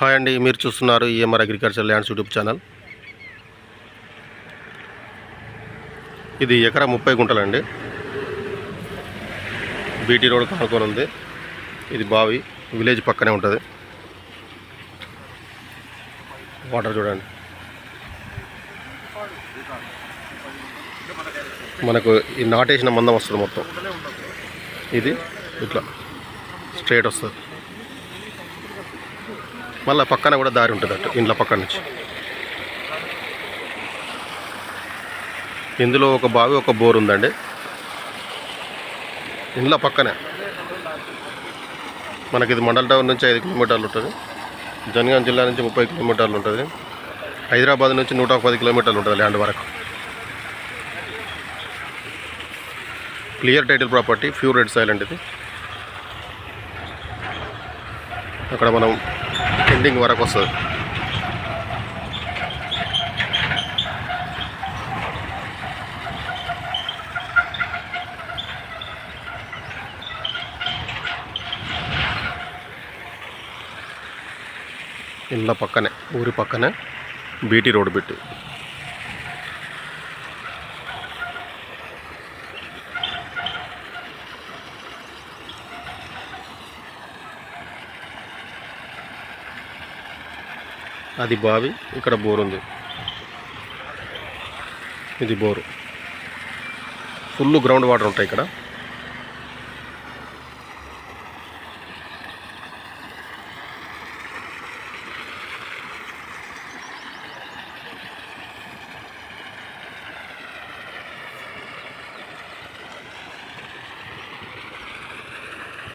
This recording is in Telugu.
హాయ్ అండి మీరు చూస్తున్నారు EMR agriculture lands YouTube channel. ఇది ఎకరా ముప్పై గుంటలండి. బీటీ రోడ్ కానుకొని ఉంది. ఇది బావి విలేజ్ పక్కనే ఉంటుంది. వాటర్ చూడండి. మనకు ఈ నాటేసిన మందం వస్తుంది మొత్తం. ఇది ఇట్లా స్ట్రేట్ వస్తుంది. మళ్ళీ పక్కన కూడా దారి ఉంటుంది అటు ఇంట్లో పక్కన నుంచి. ఇందులో ఒక బావి ఒక బోర్ ఉందండి. ఇంట్లో పక్కనే. మనకి ఇది మండల్ టౌన్ నుంచి ఐదు కిలోమీటర్లు ఉంటుంది. జనగాం జిల్లా నుంచి ముప్పై కిలోమీటర్లు ఉంటుంది. హైదరాబాద్ నుంచి నూట పది కిలోమీటర్లు ఉంటుంది ల్యాండ్ వరకు. Clear title property pure red silent ఇది. అక్కడ మనం ఎండింగ్ వరకు వస్తుంది ఇళ్ళ పక్కనే ఊరి పక్కనే బీటీ రోడ్డు పెట్టి అది బావి ఇక్కడ బోర్ ఉంది. ఇది బోరు. ఫుల్ గ్రౌండ్ వాటర్ ఉంటాయి ఇక్కడ.